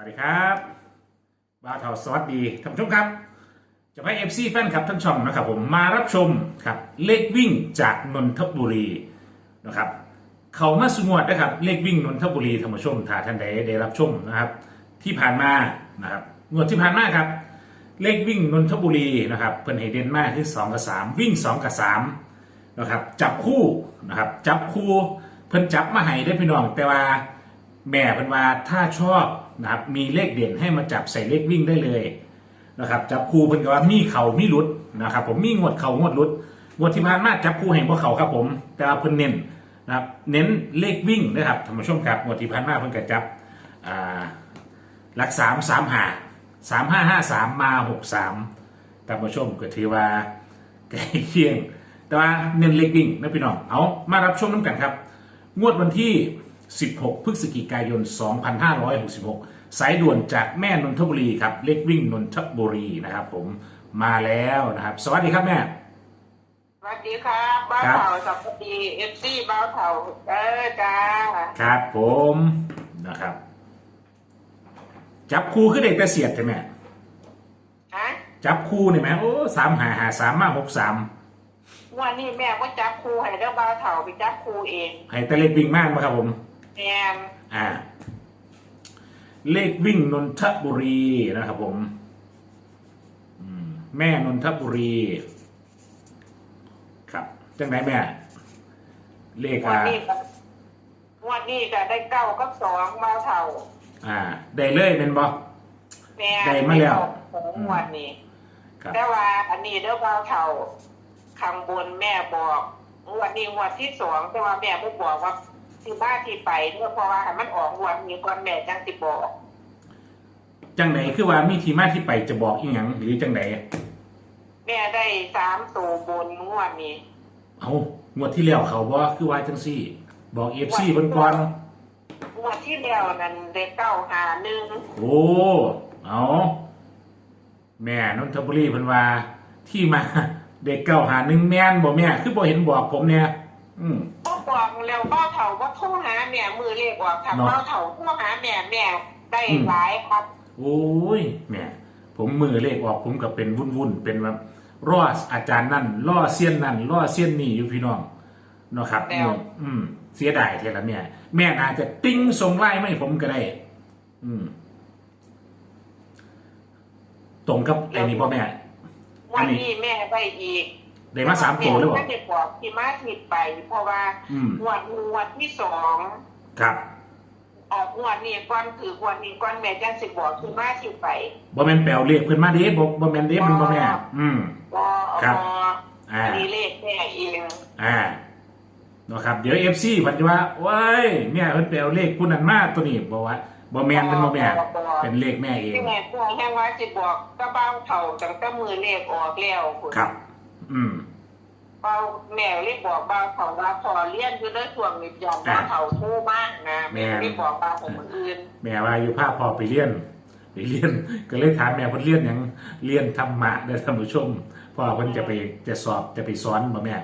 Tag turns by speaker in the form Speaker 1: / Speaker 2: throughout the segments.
Speaker 1: วัสดีครับบ่าเถาสวัสดีท่านผู้ชมครับ จะให้เอฟซีแฟนคลับทั้งช่องนะครับผมมารับชมครับเลขวิ่งจากนนทบุรีนะครับเขามาสงวดนะครับเลขวิ่งนนทบุรีท่านผู้ชมถ้าท่านใดได้รับชมนะครับที่ผ่านมานะครับงวดที่ผ่านมาครับ เลขวิ่งนนทบุรีนะครับเพิ่นให้เด่นมากที่2กับ3 วิ่ง 2 กับ3นะครับจับคู่นะครับจับคู่เพิ่นจับมาให้ได้พี่น้องแต่ว่า แม่เพิ่นว่าถ้าชอบนะครับมีเลขเด่นให้มาจับใส่เลขวิ่งได้เลยนะครับจับคู่เพิ่นก็ว่ามีเข่ามีหลุดนะครับผมมีงวดเข่างวดหลุดงวดที่ผ่านมาจับคู่ให้บ่เข่าครับผม แต่ว่าเพิ่นเน้นนะครับเน้นเลขวิ่งนะครับท่านผู้ชมครับงวดที่ผ่านมาเพิ่นก็จับหลักสามสามหาสามห้าห้าสามมาหกสามท่านผู้ชมก็ถือว่าใกล้เคียง แต่ว่าเน้นเล็กวิ่งนะพี่น้องเอามารับชมน้ำกันครับ งวดวันที่ 16 พฤศจิกายน 2566 สายด่วนจากแม่นนทบุรีครับ เล็กวิ่งนนทบุรีนะครับ ผมมาแล้วนะครับ สวัสดีครับแม่
Speaker 2: สวัสดีครับบ้าว
Speaker 1: ครับ
Speaker 2: เถาสัปดีเอฟซีบ้าวเถาเออจ้า
Speaker 1: ครับผมนะครับ จับคู่ขึ้นเด็กแต่เสียดใช่ไหม
Speaker 2: ฮะ
Speaker 1: จับคู่นี่ไหมโอ้สามหาหาสามมาหกสาม
Speaker 2: วันนี้แม่ก็จับครูให้เด้อบ้าวเถาไปจับครูเอง
Speaker 1: ให้แต่เลขวิ่งมากมาครับผม
Speaker 2: แม่น
Speaker 1: อ่า เลขวิ่งนนทบุรีนะครับผมอืมแม่นนทบุรี ครับจังไหนแม่ เลข
Speaker 2: วัน
Speaker 1: อ่า
Speaker 2: นี้ก็วันนี้ก็ได้เก้ากับสองบ้าวเถา
Speaker 1: อ่า ได้เลยเป็นบอ
Speaker 2: แม่
Speaker 1: ได้มาแล้ว
Speaker 2: สองวันนี้
Speaker 1: ครับ
Speaker 2: แต่ว่าอันนี้เด้อบ้าวเถาข้างบนแม่บอกงวันนี้งวันที่สองแต่ว่าแม่ไม่บอกว่า ที่บ้านที่ไปเนื่อเพราะว่าให้มันออกงวันนี้ก่อนแม่จังสิบอก
Speaker 1: จังไหนคือว่ามีที่มาที่ไปจะบอกอีหยังหรือจังไหน
Speaker 2: แม่ได้สามตัวบนงวดนี้
Speaker 1: เอางวดที่แล้วเขาบอกคือว่าจังซี่ บอกเอฟซีเพิ่นก่อน
Speaker 2: งวดที่แล้วนั้นได้เก้าหาหนึ่ง
Speaker 1: โอ้เอาแม่นนทบุรีเพิ่นว่าที่มาเด็กเก่าหาหนึ่งแม่นบ่แม่ คือบ่เห็นบอกผมเนี่ย อืม
Speaker 2: ก็ บอกแล้วเบ้าเถาว่าโทรหาแม่มือเรียกว่าทาง
Speaker 1: เนาะ
Speaker 2: เบ้าเถาโทรหาแม่แม่ได้
Speaker 1: อืม
Speaker 2: หลายครับ
Speaker 1: โอ้ยแม่ผมมือเลขออกผมก็เป็นวุ่นๆเป็นแบบรออาจารย์นั่นล่อเซียนนั่นล่อเซียนนี่อยู่พี่น้องเนาะครับ
Speaker 2: แล้ว
Speaker 1: อืม เสียดายเท่าละแม่แม่น่าจะติ้งส่งไล่ไม่ผมก็ได้ อืม ตรงกับไอ้นี่พ่อแม่
Speaker 2: วันนี้แม่ได้อีก
Speaker 1: ได้มาสามตัวหรือเป
Speaker 2: แม่
Speaker 1: ล่า
Speaker 2: ไม่ได้บอกที่มาผิดไป เพราะว่า
Speaker 1: อืม
Speaker 2: งวดงวดที่สอง
Speaker 1: ครับ
Speaker 2: ออกงวดนี้ก่อนคืองวดนี้ก่อนแม่จังสิบอกที่มาผิดไป
Speaker 1: บ่แม่นแปลวเลขเพิ่นมาเด้บ่บ่แม่นเด้มันบ่แม่นอืม
Speaker 2: ก็
Speaker 1: ครับ
Speaker 2: เอา
Speaker 1: อ่า
Speaker 2: อันนี้เลขแม่เอง
Speaker 1: อ่าเนาะครับ เดี๋ยว FC เพิ่นจะว่าว้ายแม่เพิ่นแปลวเลขผู้นั้นมาตัวนี้บ่ว่าบ่แม่นมันบ่แม่นเป็นเลขแม่เอง
Speaker 2: ที่แม่ตัวแห้งว่าสิบอกก็บ้าวเถาตั้งแต่มือเลขออกแล้วคุณ
Speaker 1: ครับ อืม
Speaker 2: เป้าแม่เรียกบอกบ้าวเถาว่าพอเลี้ยนอยู่ในช่วงนี้ยอมบ้าวเถาสู้มากนะ
Speaker 1: แม่
Speaker 2: แม่เรียกบอกบ้าวของคนอื่น
Speaker 1: แม่ว่าอยู่ภาพพ่อไปเรียนไปเรียน ก็เลยถามแม่เพิ่นเรียนหยังเรียนธรรมะเด้อท่านผู้ชมพ่อเพิ่นจะไปจะสอบจะไปสอนบ่แม่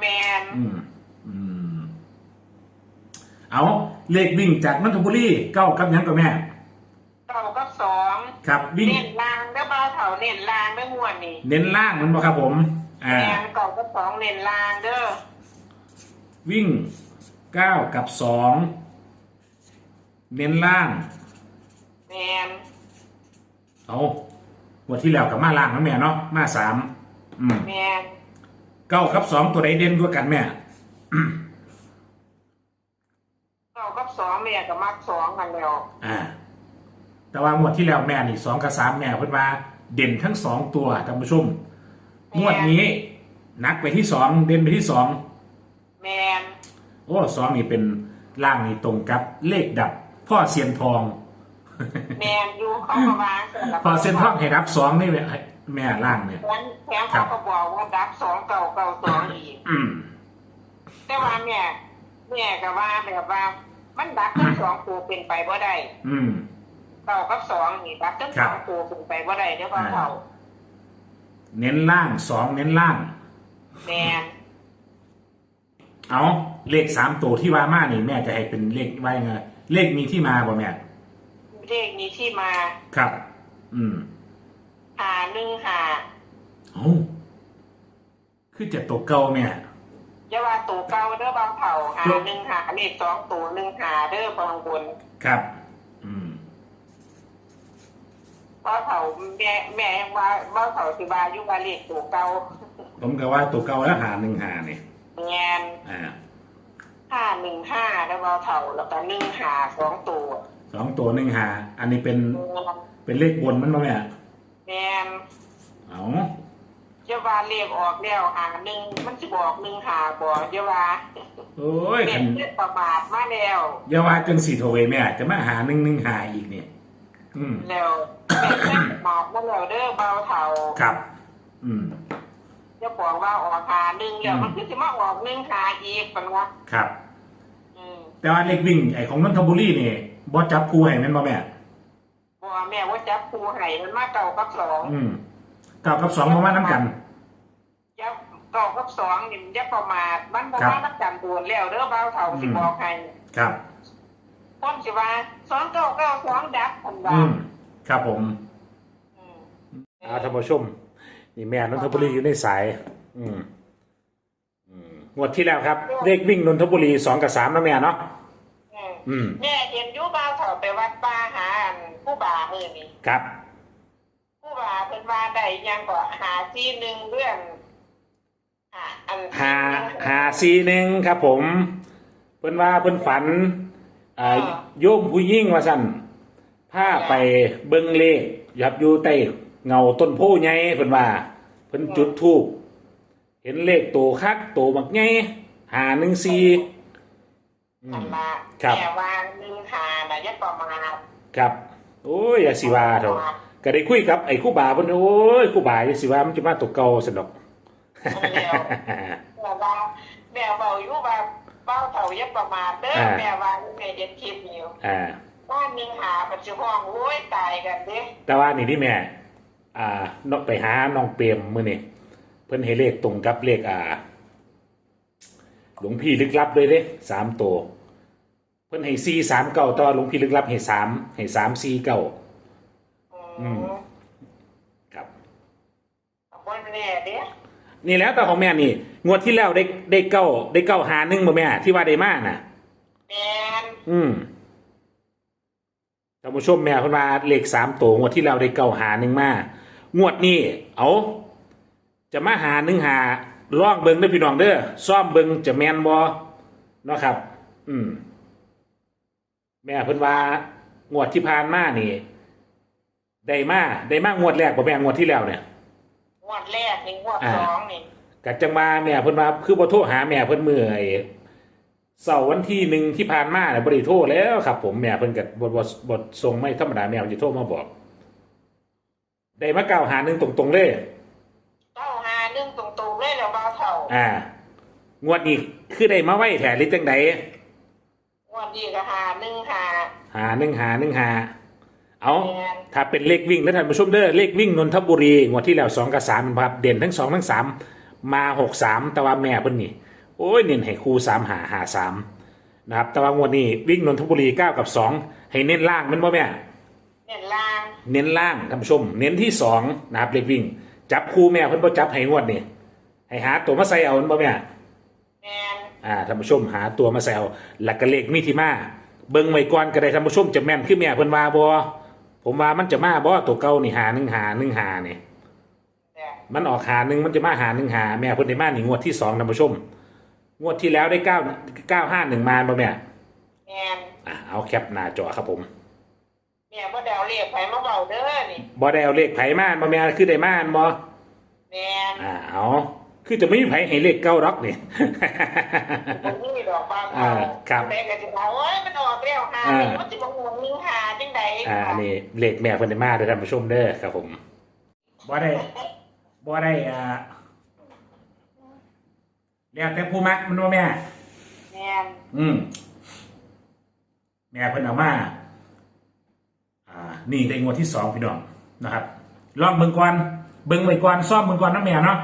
Speaker 2: แม่น
Speaker 1: อืมอืมเอาเลขวิ่งจากนนทบุรีเก้ากับหยังกับแม่
Speaker 2: เก้ากับสอง
Speaker 1: ครับวิ่ง
Speaker 2: เน้นลางได้อบ้าวเถาเน้นลางได้อม่วนนี่
Speaker 1: เน้นล่างมันบ่ครับผม อ่า
Speaker 2: แม่นเก้ากับสองเน้นลางเด้อ
Speaker 1: วิ่งเก้ากับสองเน้นล่าง
Speaker 2: แม่น
Speaker 1: เอางวันที่แล้วกับมาล่างนะแม่เนาะมาสามอืม
Speaker 2: แม่น
Speaker 1: เก้ากับสองตัวใดเด่นกว่ากันแม่
Speaker 2: เก้ากับสองแม่ก็มักสองกันแล้ว
Speaker 1: อ่า แต่ว่างวดที่แล้วแม่นี่สองกับสามแม่เพิ่นว่าเด่นทั้งสองตัวท่านผู้ชมงวดนี้นักไปที่สองเด่นไปที่สอง
Speaker 2: แม่น
Speaker 1: โอ้สองนี่เป็นล่างนี่ตรงกับเลขดับ พ่อเซียนทอง
Speaker 2: แม่นอยู่เขาก็วางเสร็จแล้ว
Speaker 1: พอเซียนทองให้รับสองนี่แม่แม่ล่างเนี่ย
Speaker 2: แถมแถมเขาก็บอกว่าดับสองเก่าเก่าสองอีก
Speaker 1: อืม
Speaker 2: แต่ว่าแม่แม่ก็ว่าแบบว่า มันดับทั้งสองตัวเป็นไปบ่ได้
Speaker 1: อืม
Speaker 2: เก่ากับสองนี่ดับทั้ง
Speaker 1: ครั
Speaker 2: ส
Speaker 1: บ
Speaker 2: องตัวเป็นไปบ่ได้เด้อว่า
Speaker 1: อ่า
Speaker 2: เขา
Speaker 1: เน้นล่างสองเน้นล่าง
Speaker 2: แม่น
Speaker 1: เอาเลขสามตัวที่ว่ามานี่แม่จะให้เป็นเลขว่ายังไงเลขมีที่มาบ่แม่
Speaker 2: เลขนี้ที่มา
Speaker 1: ครับ อืม
Speaker 2: หาหนึ่งหา
Speaker 1: เอ้าคือจะตกเก่าแม่
Speaker 2: อย่าว่าตัวเก่าเด้อบางเผ่าหาหนึ่งหาเลขสองตัวหนึ่งหาเด้อบางบน
Speaker 1: ครับ อืม
Speaker 2: เพราะเผ่าแม่แม่ว่าบ้าเผ่าสิบาอยุว่าเลขตัวเก่า
Speaker 1: ผมก็ว่าตัวเก่าแล้วหาหนึ่งหาเนี่ย
Speaker 2: งาน
Speaker 1: อ่า
Speaker 2: ห้าหนึ่งห้าแล้วบางเผ่าแล้วก็หนึ่งหาสองตัว
Speaker 1: สองตัวหนึ่งหาอันนี้เป็นเป็นเลขบนมันป่ะแม่
Speaker 2: แมน
Speaker 1: เอา
Speaker 2: อย่าว่าเลขออกแล้วหาหนึ่งมันจะบอกหนึ่งหาบอกอย่าว่า
Speaker 1: โอ้ย
Speaker 2: เป็
Speaker 1: คั
Speaker 2: น
Speaker 1: น
Speaker 2: เรื่องประมาทมาแล้ว
Speaker 1: อย่าว่าจังสีโทเวแม่จะมาหาหนึ่งหนึ่งหาอีกเนี่ย อืม
Speaker 2: แล้วเป็นเรื่องประมาทมาแล้วเด้อเบาเท่า
Speaker 1: ครับ อืม
Speaker 2: จะบอกว่าออกหาหนึ่งแล้ว
Speaker 1: อืม
Speaker 2: มันก็จะมาออกหนึ่งหาอีกปันวะ
Speaker 1: ครับ
Speaker 2: อืม
Speaker 1: แต่ว่าเลขวิ่งไอ้ของนนทบุรีนี่บอจับคู่ให้แม่นบ่แม่
Speaker 2: บอกว่าแม่ว่าจับครูไห้มันมาเก่ากับสอง
Speaker 1: อืมเก้ากับสองประมาณน้ำกัน
Speaker 2: จับเก่ากับสองนี่มันจะประมาทมันประ
Speaker 1: ครับ
Speaker 2: มาณนักจำโดนแล้วเด้อเบาเท่าสิ
Speaker 1: อืม
Speaker 2: บอกให้
Speaker 1: ครับ
Speaker 2: พ้นสิว่าสองเก้า เก้าสองดับปันว่า
Speaker 1: อืมครับผม
Speaker 2: อืม
Speaker 1: อาท่านผู้ชม นี่แม่นนทบุรีอยู่ในสาย อืมอืมงวดที่แล้วครับ เลขวิ่งนนทบุรีสองกับสามนะแม่เนาะ
Speaker 2: อืม
Speaker 1: อืม
Speaker 2: แม่เห็นอยูเบาเท่าไปวัดป่าหาอันผู้บามือนี่
Speaker 1: ครับ
Speaker 2: ผู้บาเป็นว่าได้ยังกว่าหาที่หนึ่งเรื่องหาอัน
Speaker 1: หาหาซีหนึ่งครับผม เพิ่นว่าเพิ่นฝันอ่าโยมผู้ยิ่งว่าสั่น ผ้าไปเบิ่งเลขยับอยู่ใต้เงาต้นโพใหญ่เพิ่นว่าเพิ่นจุดทูบเห็นเลขโตคักโตบักใหญ่หาหนึ่งซีอื
Speaker 2: อั
Speaker 1: ม
Speaker 2: นละ
Speaker 1: ครับ
Speaker 2: แต่ว่าหนึ่งหาน่ะยัดประมาณ
Speaker 1: ครับ โอ้ยอย่าสิว่าเถอะก็ได้คุยกับไอ้ครู่บาเพิ่นโอ้ยครู่บาอย่าสิว่ามันจะมาตกเก่าสนดอก
Speaker 2: แต่ว่าแม่บอกอยู่ว่าเบ้าเท่ายัดประมาณเด้อ
Speaker 1: อ่า
Speaker 2: แม่ว่าแม่เห็นคลิปอยู่
Speaker 1: อ่า
Speaker 2: ว่าหนึ่งหาปัจจุบันโอ้ยตายกันเด้
Speaker 1: แต่ว่านี่ที่แม่ อ่านกไปหาน้องเปรมมื้อนี่เพิ่นให้เลขตรงกับเลขอ่าหลวงพี่ลึกลับเลยเด้สามตัวเพิ่นให้ซีสามเก้าต่อหลวงพี่ลึกลับให้สามให้สามซีเก้าอื
Speaker 2: อื
Speaker 1: ม
Speaker 2: ม
Speaker 1: ครับ
Speaker 2: คนแน่เด้
Speaker 1: นี่แล้วแต่ของแม่นี่ งวดที่แล้วได้ได้เก้าได้เก้าหาหนึ่งบ่แม่ ที่ว่าได้มาน่ะ
Speaker 2: แม่น
Speaker 1: อืมท่านผู้ชมแม่เพิ่นว่าเลขสามตัวงวดที่เราได้เก้าหาหนึ่งมางวดนี้เอาจะมาหาหนึ่งหาล่องเบิงเด้อพี่น้องเด้อซ่อมเบิงจะแมนบอเนาะครับ อืม แม่เพิ่นว่างวดที่ผ่านมานี่ได้มาได้มางวดแรกบ่แม่งวดที่แล้วเนี่ย
Speaker 2: งวดแรกนี่งวด
Speaker 1: อ่า
Speaker 2: สองนี่
Speaker 1: กัจังมาแม่เพิ่นว่าคือบ่โทรหาแม่เพิ่นมื้อไอ้ เสาร์วันที่หนึ่งที่ผ่านมาเนี่ยบ่ได้โทรแล้วครับ ผมแม่เพิ่นก็บ่บ่บ่ส่งไม่ธรรมดาแม่เพิ่นสิโทรมาบอก ได้มาเก้าหาหนึ่งตรงๆเลย
Speaker 2: เก้าหาหนึ่งตรงๆเลยแล้วเบาเท่า
Speaker 1: อ่า งวดนี้คือได้มาไว้แถหรือจังใด
Speaker 2: งวดนี้ก็หาหนึ่งหา
Speaker 1: หาหนึ่งหาหนึ่งหาเอา
Speaker 2: แม่น
Speaker 1: ถ้าเป็นเลขวิ่งแล้วท่านผู้ชมเด้อเลขวิ่งนนทบุรีงวดที่แล้วสองกับสามมันครับเด่นทั้งสองทั้งสามมาหกสามแต่ว่าแม่เพิ่นนี่ โอ้ยเน้นให้คู่สามหาหาสามนะครับแต่ว่างวดนี้วิ่งนนทบุรีเก้ากับสองให้เน้นล่างแมันบ่แม่
Speaker 2: เน้นล่าง
Speaker 1: เน้นล่างท่านผู้ชม เน้นที่สองนะครับเลขวิ่ง จับคู่แม่เพิ่นบ่จับให้งวดนี่ให้หาตัวมาใส่เอาแม่นบ่แม่
Speaker 2: แม่น
Speaker 1: อ่าท่านผู้ชมหาตัวมาใส่เอาหลักกะเลขมีที่มาเบิ่งไว้ก่อนก็ได้ท่านผู้ชมจะแม่นคือแม่เพิ่นว่าบ่ผมว่ามันจะมาบ่ตัวเก่านี่หาหนึ่งหาหนึ่งหานี่
Speaker 2: แต่
Speaker 1: มันออกหาหนึ่งมันจะมาหาหนึ่งหาแม่เพิ่นได้มานี่งวดที่สองท่านผู้ชม งวดที่แล้วได้เก้าเก้าห้าหนึ่งมาบ่แม่
Speaker 2: แม่น
Speaker 1: อ่าเอาแคปหน้าจอครับผม
Speaker 2: แม่บ่ได้เอาเลขไผมาเบาเด้อนี่
Speaker 1: บ่ได้เอาเลขไผมาบ่แม่คือได้มาอันบ่
Speaker 2: แม่น
Speaker 1: อ่าเอาคือจะไม่มีไผให้เลขเก้าดอกนี่
Speaker 2: บ่มีดอกบาง
Speaker 1: อ่า
Speaker 2: เา
Speaker 1: ครับ
Speaker 2: แต่ก็สิว่าโอ้ยมันออกแล้วหา
Speaker 1: อ่า
Speaker 2: มันสิบ่หวงหนึงหาจังได๋
Speaker 1: อ่านี่เลขแม่เพิ่นได้มาเด้อท่านผู้ชมเด้อครับผมบ่ได้บ่ได้อ่า แล้วแต่ผู้มักมันบ่แม่
Speaker 2: แม่น
Speaker 1: อืมแม่เพิ่นเอามาอ่า นี่ได้งวดที่สองพี่น้องนะครับ ลองเบิ่งก่อนเบิ่งไว้ก่อนซ่อมเบิ่งก่อนนะแม่เนาะ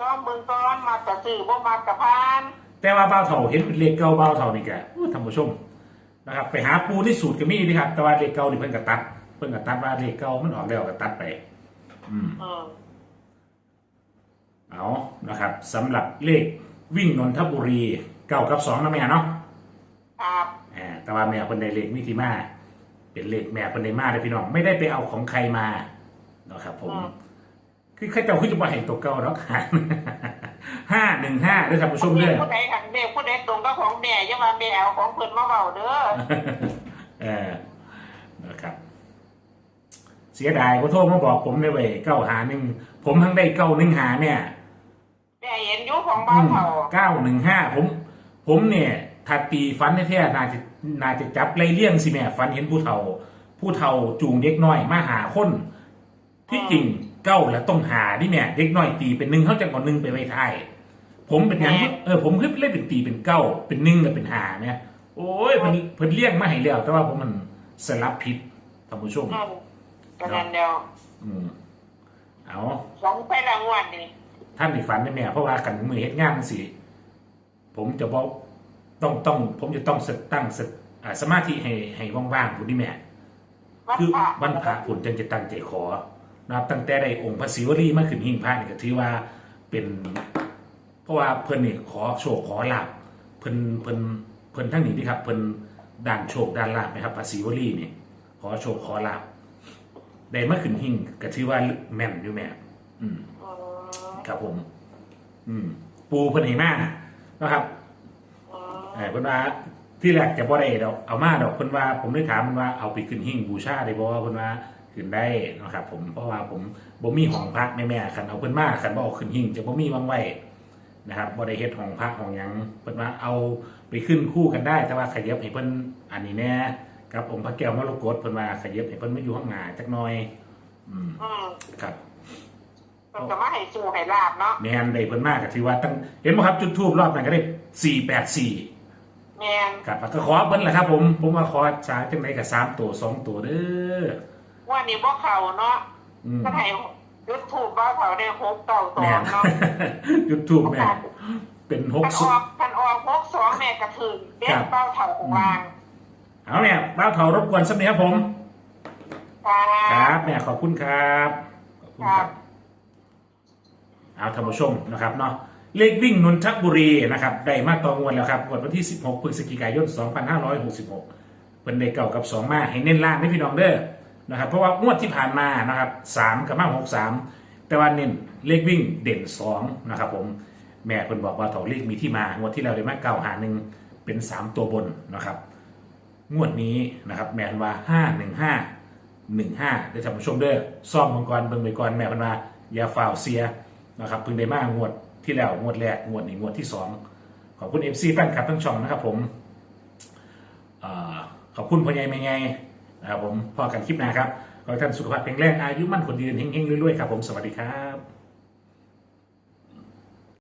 Speaker 2: ซ้อมเบิ่งก่อนมากระซื้อบ่มากระพาน
Speaker 1: แต่ว่าเบาเถ่าเห็นเป็นเลขเก่าเบาเถ่านี่แกอู้ท่านผู้ชมนะครับ ไปหาปูที่สูตรก็มีนี่ครับแต่ว่าเลขเก่านี่เพิ่นก็ตัด เพิ่นก็ตัดว่าเลขเก่ามันออกแล้วก็ตัดไป อืม
Speaker 2: อืม
Speaker 1: เอานะครับสำหรับเลขวิ่งนนทบุรีเก้ากับสองนะแม่เนาะ
Speaker 2: ครับ
Speaker 1: อ่าแต่ว่าแม่คนใดเลขมิติมา เป็นเลขแม่คนใดมาเลยพี่น้องไม่ได้ไปเอาของใครมาเนาะครับผม คือเข้าเจ้าขึ้นจะมาให้ตัวเก่าแล้วค่ะห้าหนึ่งห้าด้วยครับผู้ชม
Speaker 2: เด็
Speaker 1: เด้อ
Speaker 2: ผู้ใดขันเด็กผู้ใดตรงก็ของแม่อย่ามาแม่เอาของเพิ่นมาเบาเด้อ
Speaker 1: เออนะครับ เสียดายเขาโทรมาบอกผมเลยเว้ยเก้าหาหนึ่งผมทั้งได้เก้าหนึ่งหาเนี่ย
Speaker 2: แม่ เห็นอยู่ของบ้านเขา
Speaker 1: เก้าหนึ่งห้าผม ผมเนี่ยถ้าตีฟันแท้ๆน่าจะน่าจะจับไล่เลี่ยงสิแม่ฟันเห็นผู้เฒ่า ผู้เฒ่าจูงเด็กน้อยมาหาคนที่จริงเก้าแล้วต้องหาดิแม่เด็กน้อยตีเป็นหนึ่งเขาจะก่อนหนึ่งไปไว้ท้ายผมเป็นอย่างเออผมคือเล่นเป็นตีเป็นเก้าเป็นหนึ่งกับเป็นหาเนี่ยโอ้ยเพิ่นเพิ่นเลี่ยงมาให้แล้วแต่ว่าผมมันสลับผิดท่านผู้ชม
Speaker 2: อืมก็นั่นเดียว
Speaker 1: อืมเอา
Speaker 2: สองไปรางวัลนี่
Speaker 1: ท่านอีกฝันได้แม่เพราะว่ากันมือเฮ็ดงานสิผมจะบอกต้องต้อง ผมจะต้องสตั้งสสมาธิให้ให้ว่างๆคุณนี่แม่คือวันพระผลจึงจะตั้งใจขอนะครับตั้งแต่ได้องค์พระศิวลีมาขึ้นหิ้งพระนี่ก็ถือว่าเป็น เพราะว่าเพิ่นนี่ขอโชคขอลาบเพิ่นเพิ่นเพิ่นทั้งนี้นี่ครับเพิ่นด้านโชคด้านลาบนะครับพระศิวลีนี่ขอโชคขอลาบได้มาขึ้นหิ้งก็ถือว่าแม่นอยู่แม่อืม
Speaker 2: อืม
Speaker 1: ครับผม อืม ปูเพิ่นให้มานะครับ
Speaker 2: อืม
Speaker 1: เออเพิ่นว่าที่แรกจะบ่ได้ดอกเอามาดอกเพิ่นว่า ผมได้ถามเพิ่นว่าเอาไปขึ้นหิ้งบูชาได้บ่เพิ่นว่าขึ้นได้นะครับ ผมเพราะว่าผมบ่มีห้องพักแม่ๆคันเอาเพิ่นมาคันบ่เอาขึ้นหิ้งจะบ่มีวางไว้นะครับบ่ได้เฮ็ดห้องพักห้องหยังเพิ่นว่าเอาไปขึ้นคู่กันได้ แต่ว่าขยับให้เพิ่นอันนี้แน่กับองค์พระแก้วมรกตเพิ่นว่าขยับให้เพิ่นมาอยู่ข้างหน้าจักหน่อย อืม
Speaker 2: อืม
Speaker 1: ครับ
Speaker 2: เพิ่นก็มาให้สู่ให้ลาบเนาะ
Speaker 1: แม่นได้เพิ่นมากก็ถือว่าตั้งเห็นบ่ครับจุดทูบรอบนั้นก็ได้484
Speaker 2: แม่น
Speaker 1: ครับก็ขอเพิ่นแหละครับ ผมผมมาขอช้าจังไดก็3ตัว2ตัวเด้อ
Speaker 2: ว่านี่บ่เข้าเนาะ
Speaker 1: อืม
Speaker 2: ก็ให้ยุดถูกบ่เขาได้หกเก้าสอ
Speaker 1: แม่
Speaker 2: ง
Speaker 1: น
Speaker 2: เนาะ
Speaker 1: จุดทูบแม่นเป็น
Speaker 2: พันออกพันออกหกสองแม่กระถึงเด็กเป้าเถ่าของลาง
Speaker 1: 6เอาแม่บ้าวเฒ่ารบกวนสักนิดครับผม
Speaker 2: ครั
Speaker 1: ครับบแม่ขอบคุณครับขอบคุณค
Speaker 2: ครั
Speaker 1: รับ บ เอาท่านผู้ชมนะครับเนาะเลขวิ่งนนทบุรีนะครับได้มาต่องวดแล้วครับงวดวันที่ 16พฤศจิกายน 2566เป็นได้เก่ากับ 2 มาให้เน้นล่างให้พี่น้องเด้อนะครับเพราะว่างวดที่ผ่านมานะครับ3กับมา63 แต่ว่าเน้นเลขวิ่งเด่น2นะครับผมแม่เพิ่นบอกว่าเถาเลขมีที่มางวดที่แล้วได้มาเก้าหาหนึ่งเป็น 3 ตัวบนนะครับงวดนี้นะครับแมนว่าห้าหนึ่งห้าหนึ่งห้าได้ท่านผู้ชมเด้อซ่อมมังกรเบิ่งไปก่อนแม่เพันว่าอย่าฝ่าวเสีย นะครับเพิ่งได้มางวดที่แล้วงวดแรกงวดนี้งวดที่สองขอบคุณเอฟซีแฟนคลับทั้งช่องนะครับผมเอ่อขอบคุณพ่อใหญ่แม่ใหญ่นะครับผมพอกันคลิปหน้าครับขอให้ท่านสุขภาพแข็งแรงอายุมั่นคนยืนเฮงๆรวยๆครับผมสวัสดีครับ